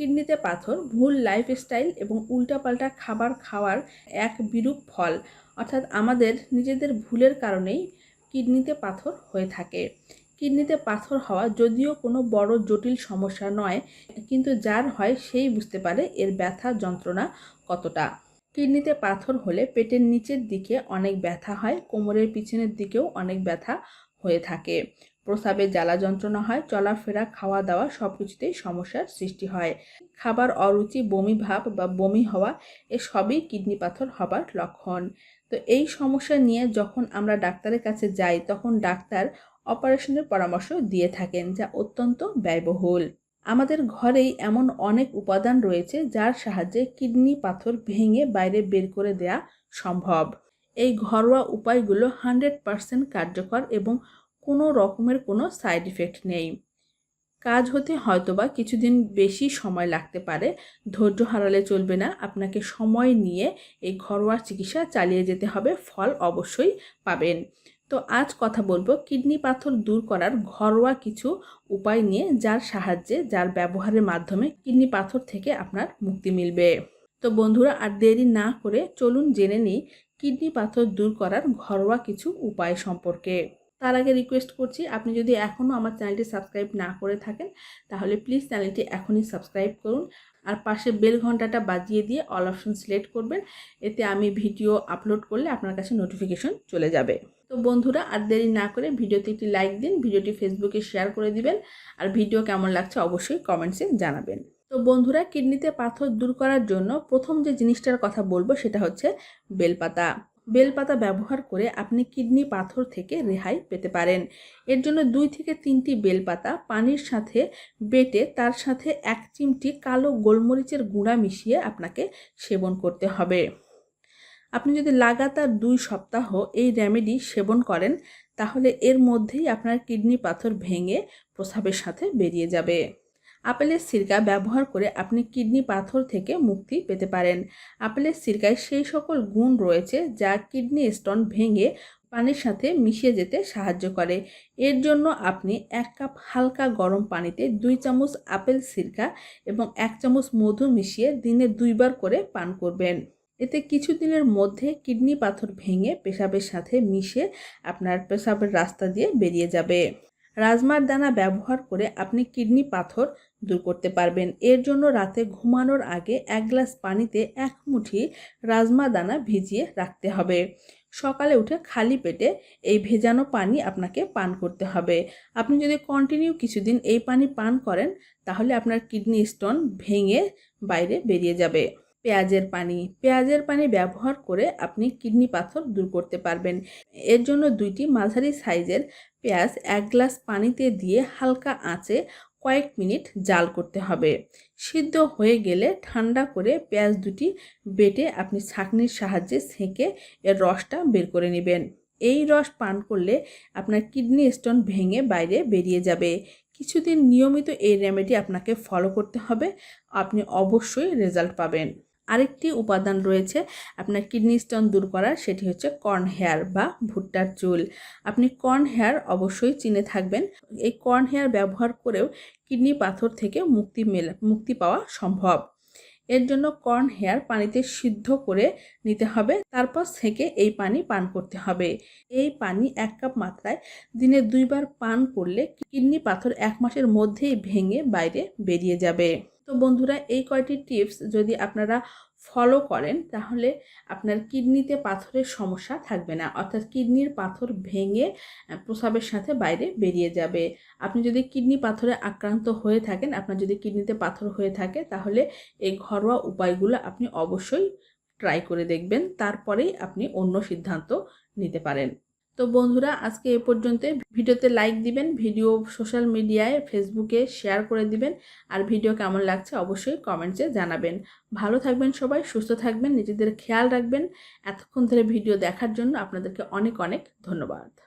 কিডনিতে পাথর, ভুল লাইফস্টাইল এবং উল্টাপাল্টা খাবার খাওয়ার এক বিরূপ ফল। অর্থাৎ আমাদের নিজেদের ভুলের কারণেই কিডনিতে পাথর হয়ে থাকে। কিডনিতে পাথর হওয়া যদিও কোনো বড় জটিল সমস্যা নয়, কিন্তু যার হয় সেই বুঝতে পারে এর ব্যথা যন্ত্রণা কতটা। কিডনিতে পাথর হলে পেটের নিচের দিকে অনেক ব্যথা হয়, কোমরের পিছনের দিকেও অনেক ব্যথা হয়ে থাকে। প্রস্রাবে জ্বালা যন্ত্রণা হয়, চলাফেরা খাওয়া দাওয়া সব কিছুতেই সমস্যার সৃষ্টি হয়। খাবার অরুচি, বমি ভাব বা বমি হওয়া এসবই কিডনি পাথর হবার লক্ষণ। তো এই সমস্যা নিয়ে যখন আমরা ডাক্তারের কাছে যাই, তখন ডাক্তার অপারেশনের পরামর্শ দিয়ে থাকেন, যা অত্যন্ত ব্যয়বহুল। আমাদের ঘরেই এমন অনেক উপাদান রয়েছে, যার সাহায্যে কিডনি পাথর ভেঙে বাইরে বের করে দেয়া সম্ভব। এই ঘরোয়া উপায়গুলো হান্ড্রেড পারসেন্ট কার্যকর এবং কোনো রকমের কোনো সাইড ইফেক্ট নেই। কাজ হতে হয়তোবা কিছুদিন বেশি সময় লাগতে পারে। ধৈর্য হারালে চলবে না। আপনাকে সময় নিয়ে এই ঘরোয়া চিকিৎসা চালিয়ে যেতে হবে। ফল অবশ্যই পাবেন। তো আজ কথা বলব কিডনি পাথর দূর করার ঘরোয়া কিছু উপায় নিয়ে যার সাহায্যে, যার ব্যবহারের মাধ্যমে কিডনি পাথর থেকে আপনার মুক্তি মিলবে। তো বন্ধুরা, আর দেরি না করে চলুন জেনে নিই কিডনি পাথর দূর করার ঘরোয়া কিছু উপায় সম্পর্কে। তার আগে রিকোয়েস্ট করছি, আপনি যদি এখনও আমার চ্যানেলটি সাবস্ক্রাইব না করে থাকেন, তাহলে প্লিজ চ্যানেলটি এখনই সাবস্ক্রাইব করুন। আর পাশে বেল ঘন্টাটা বাজিয়ে দিয়ে অল অপশন সিলেক্ট করবেন, এতে আমি ভিডিও আপলোড করলে আপনার কাছে নোটিফিকেশন চলে যাবে। তো বন্ধুরা, আর দেরি না করে ভিডিওতে একটি লাইক দিন, ভিডিওটি ফেসবুকে শেয়ার করে দিবেন, আর ভিডিও কেমন লাগছে অবশ্যই কমেন্টসে জানাবেন। তো বন্ধুরা, কিডনিতে পাথর দূর করার জন্য প্রথম যে জিনিসটার কথা বলব, সেটা হচ্ছে বেলপাতা। বেলপাতা ব্যবহার করে আপনি কিডনি পাথর থেকে রেহাই পেতে পারেন। এর জন্য দুই থেকে তিনটি বেলপাতা পানির সাথে বেটে তার সাথে এক চিমটি কালো গোলমরিচের গুঁড়া মিশিয়ে আপনাকে সেবন করতে হবে। আপনি যদি লাগাতার দুই সপ্তাহ এই রেমেডি সেবন করেন, তাহলে এর মধ্যেই আপনার কিডনি পাথর ভেঙে প্রস্রাবের সাথে বেরিয়ে যাবে। আপেলের সিরকা ব্যবহার করে আপনি কিডনি পাথর থেকে মুক্তি পেতে পারেন। আপেলের সিরকায় সেই সকল গুণ রয়েছে যা কিডনি স্টোন ভেঙে পানির সাথে মিশিয়ে যেতে সাহায্য করে। এর জন্য আপনি এক কাপ হালকা গরম পানিতে দুই চামচ আপেল সিরকা এবং এক চামচ মধু মিশিয়ে দিনে দুইবার করে পান করবেন। এতে কিছুদিনের মধ্যে কিডনি পাথর ভেঙে পেশাবের সাথে মিশে আপনার পেশাবের রাস্তা দিয়ে বেরিয়ে যাবে। রাজমার দানা ব্যবহার করে আপনি কিডনি পাথর দূর করতে পারবেন। এর জন্য রাতে ঘুমানোর আগে এক গ্লাস পানিতে এক মুঠি রাজমা দানা ভিজিয়ে রাখতে হবে। সকালে উঠে খালি পেটে এই ভেজানো পানি আপনাকে পান করতে হবে। আপনি যদি কন্টিনিউ কিছুদিন এই পানি পান করেন, তাহলে আপনার কিডনি স্টোন ভেঙে বাইরে বেরিয়ে যাবে। পেঁয়াজের পানি। পেঁয়াজের পানি ব্যবহার করে আপনি কিডনি পাথর দূর করতে পারবেন। এর জন্য দুইটি মাঝারি সাইজের পেঁয়াজ এক গ্লাস পানিতে দিয়ে হালকা আঁচে কয়েক মিনিট জাল করতে হবে। সিদ্ধ হয়ে গেলে ঠান্ডা করে পেঁয়াজ দুটি বেটে আপনি ছাঁকনির সাহায্যে ছেঁকে এর রসটা বের করে নেবেন। এই রস পান করলে আপনার কিডনি স্টোন ভেঙে বাইরে বেরিয়ে যাবে। কিছুদিন নিয়মিত এই রেমেডি আপনাকে ফলো করতে হবে। আপনি অবশ্যই রেজাল্ট পাবেন। আরেকটি উপাদান রয়েছে আপনার কিডনি স্টোন দূর করার, সেটি হচ্ছে কর্ন হেয়ার বা ভুট্টার চুল। আপনি কর্ন হেয়ার অবশ্যই চিনে থাকবেন। এই কর্ন হেয়ার ব্যবহার করেও কিডনি পাথর থেকে মুক্তি মেলা, মুক্তি পাওয়া সম্ভব। এর জন্য কর্ন হেয়ার পানিতে সিদ্ধ করে নিতে হবে, তারপর থেকে এই পানি পান করতে হবে। এই পানি এক কাপ মাত্রায় দিনে দুইবার পান করলে কিডনি পাথর এক মাসের মধ্যেই ভেঙে বাইরে বেরিয়ে যাবে। তো বন্ধুরা, এই কয়টি টিপস যদি আপনারা ফলো করেন, তাহলে আপনার কিডনিতে পাথরের সমস্যা থাকবে না। অর্থাৎ কিডনির পাথর ভেঙে প্রসাবের সাথে বাইরে বেরিয়ে যাবে। আপনি যদি কিডনি পাথরে আক্রান্ত হয়ে থাকেন, আপনার যদি কিডনিতে পাথর হয়ে থাকে, তাহলে এই ঘরোয়া উপায়গুলো আপনি অবশ্যই ট্রাই করে দেখবেন। তারপরেই আপনি অন্য সিদ্ধান্ত নিতে পারেন। তো বন্ধুরা, আজকে এ পর্যন্ত। ভিডিওতে লাইক দিবেন, ভিডিও সোশ্যাল মিডিয়ায় ফেসবুকে শেয়ার করে দিবেন। আর ভিডিও কেমন লাগছে অবশ্যই কমেন্টসে জানাবেন। ভালো থাকবেন সবাই, সুস্থ থাকবেন, নিজেদের খেয়াল রাখবেন। এতক্ষণ ধরে ভিডিও দেখার জন্য আপনাদেরকে অনেক অনেক ধন্যবাদ।